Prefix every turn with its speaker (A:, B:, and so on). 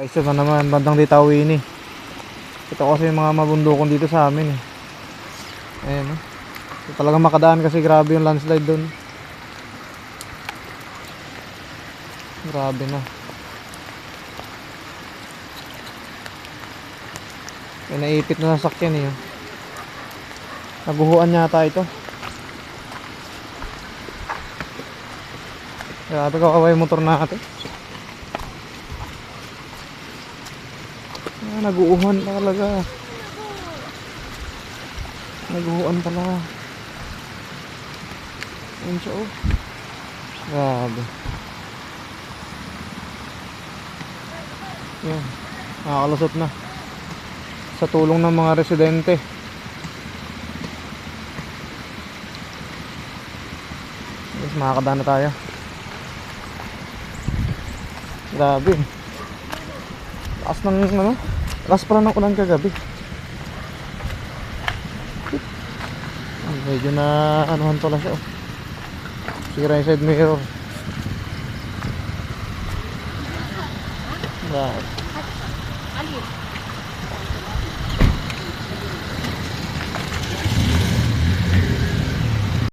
A: Isa na naman, bandang Ditawini. Ito kasi yung mga mabundukon dito sa amin eh. Ayan oh. So, talagang makadaan kasi grabe yung landslide doon. Grabe na. May naipit na sasakyan eh. oh. Naguhuan yata ito. Grabe kakaway motor natin. Ah, naguuhan pa talaga. Naguuhan pala. Ayun siya oh. Grabe. Yan. Nakakalusot na. Sa tulong ng mga residente. Yes, makakadaan na tayo. Grabe. Lakas ng ano? Lakas pala ng ulan kagabi. Ah, Medyo na anuhan pala siya. Oh. Sira yung side mirror. Grabe.